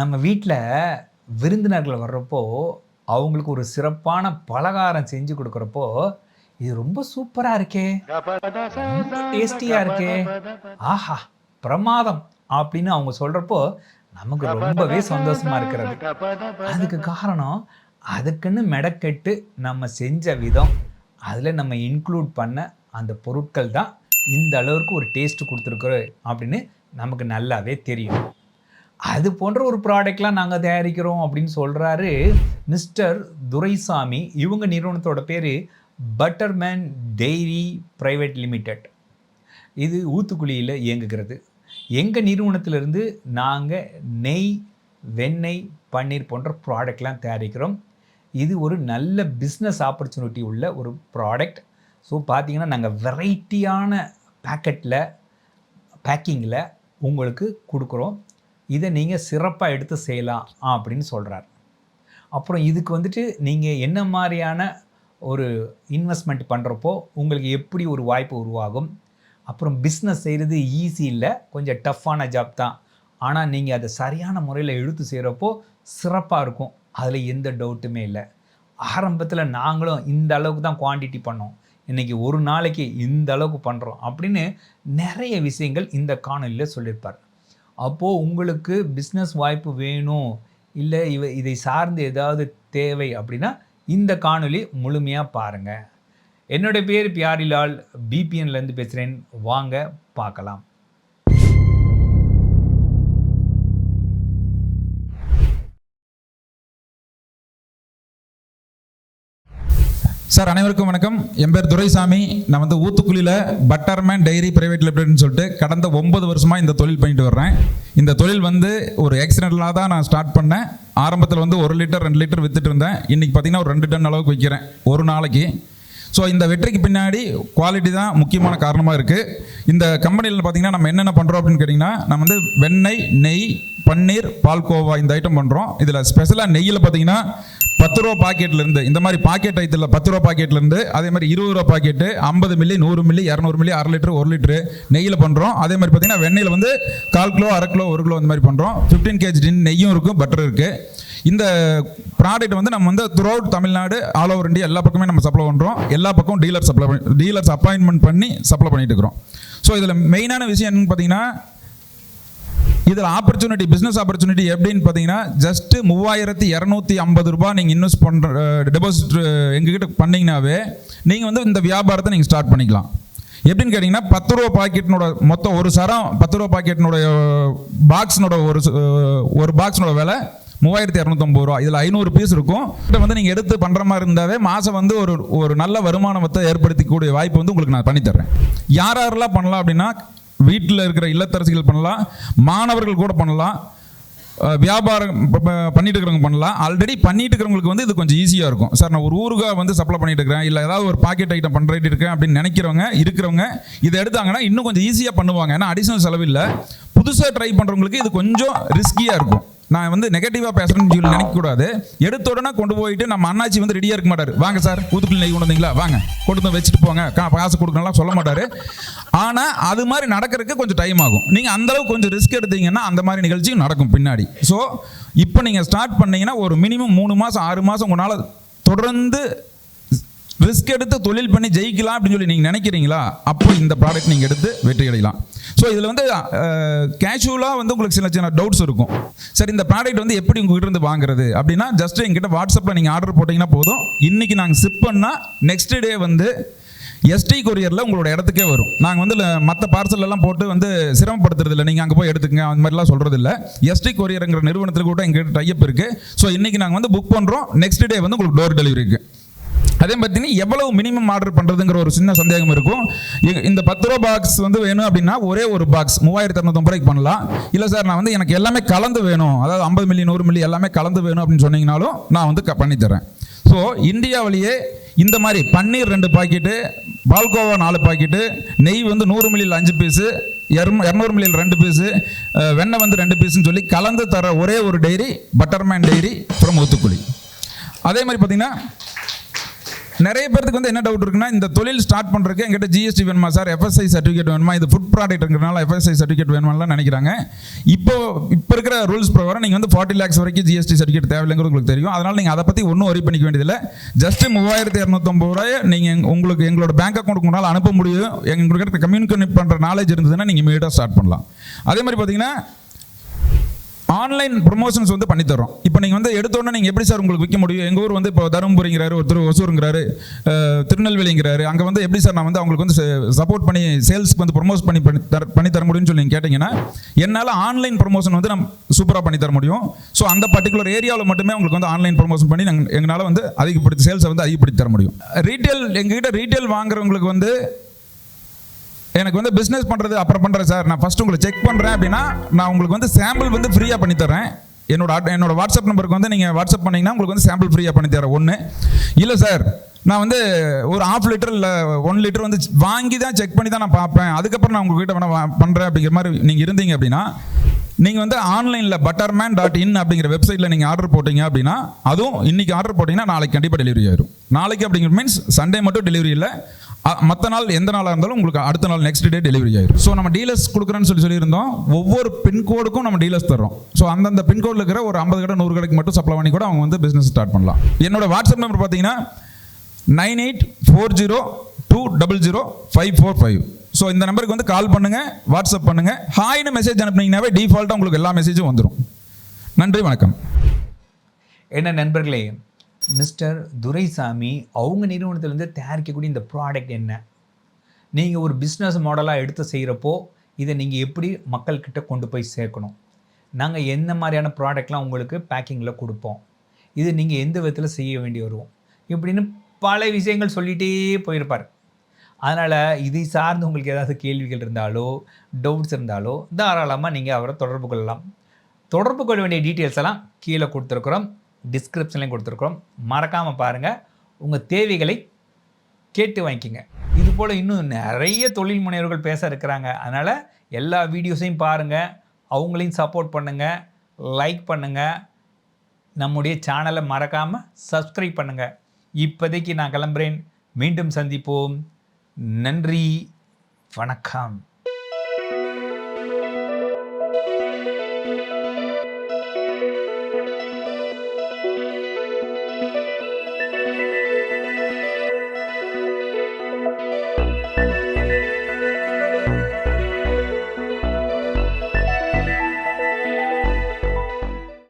நம்ம வீட்டில் விருந்தினர்கள் வர்றப்போ அவங்களுக்கு ஒரு சிறப்பான பலகாரம் செஞ்சு கொடுக்குறப்போ இது ரொம்ப சூப்பராக இருக்கே. ரொம்ப டேஸ்டியாக இருக்கே. ஆஹா பிரமாதம் அப்படின்னு அவங்க சொல்கிறப்போ நமக்கு ரொம்பவே சந்தோஷமாக இருக்கிறது. அதுக்கு காரணம் அதுக்குன்னு மெடக்கெட்டு நம்ம செஞ்ச விதம். அதில் நம்ம இன்க்ளூட் பண்ண அந்த பொருட்கள் தான் இந்த அளவுக்கு ஒரு டேஸ்ட் கொடுத்துருக்குறோம் அப்படின்னு நமக்கு நல்லாவே தெரியும். அது போன்ற ஒரு ப்ராடக்ட்லாம் நாங்கள் தயாரிக்கிறோம் அப்படின்னு சொல்கிறாரு மிஸ்டர் துரைசாமி. இவங்க நிறுவனத்தோட பேர் பட்டர்மேன் டெய்ரி ப்ரைவேட் லிமிடெட் இது ஊத்துக்குழியில் இயங்குகிறது. எங்கள் நிறுவனத்திலிருந்து நாங்கள் நெய் வெண்ணெய் பன்னீர் போன்ற ப்ராடக்ட்லாம் தயாரிக்கிறோம். இது ஒரு நல்ல பிஸ்னஸ் ஆப்பர்ச்சுனிட்டி உள்ள ஒரு ப்ராடக்ட் ஸோ பார்த்தீங்கன்னா நாங்கள் வெரைட்டியான பேக்கெட்டில் பேக்கிங்கில் உங்களுக்கு கொடுக்குறோம். இதை நீங்கள் சிறப்பாக எடுத்து செய்யலாம் அப்படின்னு சொல்கிறார் அப்புறம் இதுக்கு வந்துட்டு நீங்கள் என்ன மாதிரியான ஒரு இன்வெஸ்ட்மெண்ட் பண்ணுறப்போ உங்களுக்கு எப்படி ஒரு வாய்ப்பு உருவாகும்? அப்புறம் பிஸ்னஸ் செய்கிறது ஈஸி இல்லை கொஞ்சம் டஃப்பான ஜாப் தான். ஆனால் நீங்கள் அதை சரியான முறையில் எழுத்து செய்கிறப்போ சிறப்பாக இருக்கும். அதில் எந்த டவுட்டுமே இல்லை. ஆரம்பத்தில் நாங்களும் இந்த அளவுக்கு தான் குவாண்டிட்டி பண்ணோம். இன்றைக்கி ஒரு நாளைக்கு இந்த அளவுக்கு பண்ணுறோம் அப்படின்னு நிறைய விஷயங்கள் இந்த காணொலியில் சொல்லியிருப்பார். அப்போது உங்களுக்கு பிஸ்னஸ் வாய்ப்பு வேணும். இல்லை இவ இதை சார்ந்து ஏதாவது தேவை அப்படின்னா இந்த காணொலி முழுமையாக பாருங்கள் என்னுடைய பேர் பியாரிலால் பிபிஎன்லேருந்து பேசுகிறேன் வாங்க பார்க்கலாம். சார் அனைவருக்கும் வணக்கம். என் பேர் துரைசாமி. நான் வந்து ஊத்துக்குழியில் பட்டர்மேன் டைரி பிரைவேட் லிமிடெட்னு சொல்லிட்டு கடந்த ஒன்பது வருஷமாக இந்த தொழில் பண்ணிட்டு வர்றேன். இந்த தொழில் வந்து ஒரு ஆக்சிடென்டலாக தான் நான் ஸ்டார்ட் பண்ணேன். ஆரம்பத்தில் வந்து ஒரு லிட்டர் ரெண்டு லிட்டர் வித்துட்டு இருந்தேன். இன்றைக்கி பார்த்தீங்கன்னா ஒரு ரெண்டு டன் அளவுக்கு விற்கிறேன் ஒரு நாளைக்கு. ஸோ இந்த வெற்றிக்கு பின்னாடி குவாலிட்டி தான் முக்கியமான காரணமாக இருக்குது இந்த கம்பெனியில் பார்த்தீங்கன்னா நம்ம என்னென்ன பண்ணுறோம் அப்படின்னு கேட்டிங்கன்னா நம்ம வந்து வெண்ணெய் நெய் பன்னீர் பால்கோவா இந்த ஐட்டம் பண்ணுறோம் இதில் ஸ்பெஷலாக நெய்யில் பார்த்தீங்கன்னா பத்து ரூபா பாக்கெட்லேருந்து இந்த மாதிரி பாக்கெட் ஐத்தில் பத்து ரூபா பாக்கெட்லேருந்து அதே மாதிரி இருபது ரூபா பாக்கெட்டு ஐம்பது மில்லி நூறு மில்லி இரநூறு மில்லி அரை லிட்டர் ஒரு லிட்டரு நெய்யில் பண்ணுறோம் அதே மாதிரி பார்த்தீங்கன்னா வெண்ணெயில் வந்து கால் கிலோ அரை கிலோ ஒரு கிலோ இந்த மாதிரி பண்ணுறோம் ஃபிஃப்டீன் கேஜி நெய்யும் இருக்கும் பட்டர் இருக்குது இந்த ப்ராடக்ட் வந்து நம்ம வந்து throughout Tamil Nadu all over India எல்லா பக்கமே நம்ம சப்ளை பண்ணுறோம் எல்லா பக்கம் டீலர் சப்ளை பண்ணி டீலர்ஸ் அப்பாயின்மெண்ட் பண்ணி சப்ளை பண்ணிட்டு இருக்கிறோம். ஸோ இதில் மெயினான விஷயம் என்னன்னு பார்த்தீங்கன்னா இதில் ஆப்பர்ச்சுனிட்டி பிஸ்னஸ் ஆப்பர்ச்சுனிட்டி எப்படின்னு பார்த்தீங்கன்னா ஜஸ்ட்டு மூவாயிரத்தி இரநூத்தி ஐம்பது ரூபாய் நீங்கள் இன்வெஸ்ட் பண்ணுற டெபாசிட் எங்ககிட்ட பண்ணிங்கனாவே நீங்கள் வந்து இந்த வியாபாரத்தை நீங்கள் ஸ்டார்ட் பண்ணிக்கலாம். எப்படின்னு கேட்டிங்கன்னா பத்து ரூபா பாக்கெட்னோட மொத்தம் ஒரு சரம் பத்து ரூபா பாக்கெட்னுடைய பாக்ஸ்னோட ஒரு ஒரு பாக்ஸ்னோட விலை மூவாயிரத்தி இரநூத்தம்பது ரூபா இதில் ஐநூறு பீஸ் இருக்கும். இதை வந்து நீங்கள் எடுத்து பண்ணுற மாதிரி இருந்தாவே மாதம் வந்து ஒரு ஒரு நல்ல வருமானத்தை ஏற்படுத்திக்கூடிய வாய்ப்பு வந்து உங்களுக்கு நான் பண்ணித்தர்றேன். யார் யாரெல்லாம் பண்ணலாம் அப்படின்னா வீட்டில் இருக்கிற இல்லத்தரசிகள் பண்ணலாம் மாணவர்கள் கூட பண்ணலாம் வியாபாரம் பண்ணிட்டு இருக்கிறவங்க பண்ணலாம். ஆல்ரெடி பண்ணிட்டு இருக்கிறவங்களுக்கு வந்து இது கொஞ்சம் ஈஸியாக இருக்கும். சார் நான் ஒரு ஊருக்காக வந்து சப்ளை பண்ணிட்டு இருக்கிறேன் இல்லை ஏதாவது ஒரு பாக்கெட் ஐட்டம் பண்ணிட்டு இருக்கேன் அப்படின்னு நினைக்கிறவங்க இருக்கிறவங்க இதை எடுத்தாங்கன்னா இன்னும் கொஞ்சம் ஈஸியாக பண்ணுவாங்க. ஏன்னா அடிஷனல் செலவு இல்லை. புதுசாக ட்ரை பண்ணுறவங்களுக்கு இது கொஞ்சம் ரிஸ்கியாக இருக்கும். நான் வந்து நெகட்டிவாக பேசுகிறேன்னு சொல்லி நினைக்கக்கூடாது. எடுத்த உடனே கொண்டு போயிட்டு நம்ம அண்ணாச்சி வந்து ரெடியாக இருக்க மாட்டார். வாங்க சார் ஊத்துக்குள்ள நெய் கொண்டு வந்தீங்களா? வாங்க கொண்டு வந்து வச்சுட்டு போங்க. கா- காசு கொடுக்கலாம் சொல்ல மாட்டார். ஆனால் அது மாதிரி நடக்கிறதுக்கு கொஞ்சம் டைம் ஆகும். நீங்கள் அந்த அளவுக்கு கொஞ்சம் ரிஸ்க் எடுத்தீங்கன்னா அந்த மாதிரி நிகழ்ச்சியும் நடக்கும் பின்னாடி. ஸோ இப்போ நீங்கள் ஸ்டார்ட் பண்ணீங்கன்னா ஒரு மினிமம் மூணு மாதம் ஆறு மாதம் உங்களால் தொடர்ந்து ரிஸ்க் எடுத்து தொழில் பண்ணி ஜெயிக்கலாம் அப்படின்னு சொல்லி நீங்கள் நினைக்கிறீங்களா? அப்போ இந்த ப்ராடக்ட் நீங்கள் எடுத்து வெற்றி அடையலாம். ஸோ இதில் வந்து கேஷுவலாக வந்து உங்களுக்கு சின்ன சின்ன டவுட்ஸ் இருக்கும். சரி இந்த ப்ராடக்ட் வந்து எப்படி உங்ககிட்ட இருந்து வாங்குறது? அப்படின்னா ஜஸ்ட் எங்கிட்ட வாட்ஸ்அப்பில் நீங்கள் ஆர்டர் போட்டிங்கன்னா போதும். இன்றைக்கி நாங்கள் சிப் பண்ணால் நெக்ஸ்ட் டே வந்து எஸ்டி கொரியரில் உங்களோட இடத்துக்கே வரும். நாங்கள் வந்து மற்ற பார்சல்லாம் போட்டு வந்து சிரமப்படுத்துறது இல்லை. நீங்கள் அங்கே போய் எடுத்துக்கங்க அந்த மாதிரிலாம் சொல்கிறது இல்லை எஸ்டி கொரியருங்கிற நிறுவனத்தில் கூட எங்கள்கிட்ட டைப் இருக்குது ஸோ இன்றைக்கி நாங்கள் வந்து புக் பண்ணுறோம் நெக்ஸ்ட் டே வந்து உங்களுக்கு டோர் டெலிவரி இருக்குது அதே பார்த்தீங்கன்னா எவ்வளவு மினிமம் ஆர்டர் பண்ணுறதுங்கிற ஒரு சின்ன சந்தேகம் இருக்கும். இந்த பத்து ரூபா பாக்ஸ் வந்து வேணும் அப்படின்னா ஒரே ஒரு பாக்ஸ் மூவாயிரத்தி இரநூத்தம்பது ரூபாய்க்கு பண்ணலாம். இல்லை சார் நான் வந்து எனக்கு எல்லாமே கலந்து வேணும். அதாவது ஐம்பது மில்லி நூறு மில்லி எல்லாமே கலந்து வேணும் அப்படின்னு சொன்னீங்கனாலும் நான் வந்து பண்ணித்தரேன் பண்ணி தரேன். ஸோ இந்தியாவிலேயே இந்த மாதிரி பன்னீர் ரெண்டு பாக்கெட்டு பால்கோவா நாலு பாக்கெட்டு நெய் வந்து நூறு மில்லியில் அஞ்சு பீஸு இரநூறு மில்லியில் ரெண்டு பீஸு வெண்ணெய் வந்து ரெண்டு பீஸுன்னு சொல்லி கலந்து தர ஒரே ஒரு டைரி பட்டர்மேன் டைரி அப்புறம் ஊத்துக்குழி அதே மாதிரி பார்த்தீங்கன்னா நிறைய பேருக்கு வந்து என்ன டவுட் இருக்குன்னா இந்த தொழில் ஸ்டார்ட் பண்ணுறதுக்கு எங்கிட்ட ஜிஎஸ்டி வேணுமா சார் எஃப்எஸ்ஐ சர்டிஃபிகேட் வேணுமா? இது ஃபுட் ப்ராடக்ட்ங்கிறனால எஃப்எஸ்ஐ சர்டிஃபிகேட் வேணுமாலாம் நினைக்கிறாங்க. இப்போ இப்போ இருக்கிற ரூல்ஸ் பிரகாரம் நீங்கள் வந்து ஃபார்ட்டி லேக்ஸ் வரைக்கும் ஜிஎஸ்டி சர்டிஃபிகேட் தேவையில்லைங்கிறது உங்களுக்கு தெரியும். அதனால் நீங்கள் அதை பற்றி ஒன்றும் ஒரி பண்ணிக்க வேண்டியதில்லை. ஜஸ்ட் மூவாயிரத்தி இரநூத்தம்பது ரூபாய் நீங்கள் உங்களுக்கு எங்களோட பேங்க் அக்கௌண்ட்டுக்கு உங்களால் அனுப்ப முடியும். எங்களுக்கு கம்யூனிகேட் பண்ணுற நாலேஜ் இருந்ததுன்னா நீங்கள் இமீடியட்டாக ஸ்டார்ட் பண்ணலாம். அதே மாதிரி பார்த்தீங்கன்னா ஆன்லைன் ப்ரொமோஷன்ஸ் வந்து பண்ணி தரோம் இப்போ நீங்கள் வந்து எடுத்தோன்னே நீங்கள் எப்படி சார் உங்களுக்கு விற்க முடியும்? எங்கள் ஊர் வந்து இப்போ தருமபுரிங்கிறாரு ஒருத்தர் ஒசூருங்கிறாரு திருநெல்வேலிங்கிறாரு. அங்கே வந்து எப்படி சார் நான் வந்து அவங்களுக்கு வந்து சப்போர்ட் பண்ணி சேல்ஸ்க்கு வந்து ப்ரொமோட் பண்ணி பண்ணி தர பண்ணி தர முடியும்னு சொல்லி நீங்கள் கேட்டிங்கன்னா என்னால் ஆன்லைன் ப்ரொமோஷன் வந்து நம்ம சூப்பராக பண்ணி தர முடியும். ஸோ அந்த பர்டிகுலர் ஏரியாவில் மட்டுமே உங்களுக்கு வந்து ஆன்லைன் ப்ரொமோஷன் பண்ணி நாங்கள் எங்களால் வந்து அதிகப்படுத்தி சேல்ஸை வந்து அதிகப்படுத்தி தர முடியும். ரீட்டைல் எங்ககிட்ட ரீட்டைல் வாங்குறவங்களுக்கு வந்து எனக்கு வந்து பிஸ்னஸ் பண்ணுறது அப்புறம் பண்ணுறேன் சார் நான் ஃபஸ்ட்டு உங்களை செக் பண்ணுறேன் அப்படின்னா நான் உங்களுக்கு வந்து சாம்பிள் வந்து ஃப்ரீயாக பண்ணித்தரேன் என்னோட அட்- என்னோட வாட்ஸ்அப் நம்பருக்கு வந்து நீங்கள் வாட்ஸ்அப் பண்ணிங்கன்னா உங்களுக்கு வந்து சாம்பிள் ஃப்ரீயாக பண்ணித்தரேன் ஒன்று இல்லை சார் நான் வந்து ஒரு ஆஃப் லிட்டர் இல்லை ஒன் லிட்டர் வந்து வாங்கி தான் செக் பண்ணி தான் நான் பார்ப்பேன். அதுக்கப்புறம் நான் உங்ககிட்ட வேணால் பண்ணுறேன் அப்படிங்கிற மாதிரி நீங்கள் இருந்தீங்க அப்படின்னா நீங்கள் வந்து ஆன்லைனில் பட்டர்மேன் டாட் இன் அப்படிங்கிற வெப்சைட்டில் நீங்கள் ஆர்டர் போட்டிங்க அப்படின்னா அதுவும் இன்றைக்கி ஆர்டர் போட்டிங்கன்னா நாளைக்கு கண்டிப்பாக டெலிவரி ஆயிடும் நாளைக்கு அப்படிங்கிற மீன்ஸ் சண்டே மட்டும் டெலிவரி இல்லை. மற்ற நாள் எந்த நாளாக இருந்தாலும் உங்களுக்கு அடுத்த நாள் நெக்ஸ்ட் டே டெலிவரி ஆயிடும் ஸோ நம்ம டீலர்ஸ் கொடுக்குறேன்னு சொல்லி சொல்லியிருந்தோம். ஒவ்வொரு பின்கோடுக்கும் நம்ம டீலர்ஸ் தரோம் ஸோ அந்தந்த பின்கோடில் இருக்கிற ஒரு ஐம்பது கடை நூறு கடைக்கு மட்டும் சப்ளை பண்ணி கூட அவங்க வந்து பிஸ்னஸ் ஸ்டார்ட் பண்ணலாம். என்னோட வாட்ஸ்அப் நம்பர் பார்த்தீங்கன்னா nine eight four zero two double zero five four five. So இந்த நம்பருக்கு வந்து கால் பண்ணுங்கள் வாட்ஸ்அப் பண்ணுங்கள் ஹாய்னு மெசேஜ் அனுப்புனீங்கன்னாவே டிஃபால்ட்டாக உங்களுக்கு எல்லா மெசேஜும் வந்துடும் நன்றி வணக்கம். என்ன நண்பர்களே மிஸ்டர் துரைசாமி அவங்க நிறுவனத்திலேருந்து தயாரிக்கக்கூடிய இந்த ப்ராடக்ட் என்ன? நீங்கள் ஒரு பிஸ்னஸ் மாடலாக எடுத்து செய்கிறப்போ இதை நீங்கள் எப்படி மக்கள்கிட்ட கொண்டு போய் சேர்க்கணும்? நாங்கள் எந்த மாதிரியான ப்ராடக்ட்லாம் உங்களுக்கு பேக்கிங்கில் கொடுப்போம்? இது நீங்கள் எந்த விதத்தில் செய்ய வேண்டி வருவோம்? இப்படின்னு பல விஷயங்கள் சொல்லிகிட்டே போயிருப்பார். அதனால் இதை சார்ந்து உங்களுக்கு ஏதாவது கேள்விகள் இருந்தாலோ டவுட்ஸ் இருந்தாலோ தாராளமாக நீங்கள் அவரை தொடர்பு கொள்ளலாம். தொடர்பு கொள்ள வேண்டிய டீட்டெயில்ஸ் எல்லாம் கீழே கொடுத்துருக்குறோம். டிஸ்கிரிப்ஷன்லையும் கொடுத்துருக்குறோம். மறக்காமல் பாருங்கள் உங்கள் தேவைகளை கேட்டு வாங்கிக்கோங்க. இது போல் இன்னும் நிறைய தொழில் முனைவர்கள் பேச இருக்கிறாங்க. அதனால் எல்லா வீடியோஸையும் பாருங்கள் அவங்களையும் சப்போர்ட் பண்ணுங்கள் லைக் பண்ணுங்கள் நம்முடைய சேனலை மறக்காமல் சப்ஸ்கிரைப் பண்ணுங்கள் இப்போதைக்கு நான் கிளம்புறேன். மீண்டும் சந்திப்போம். நன்றி. வணக்கம்.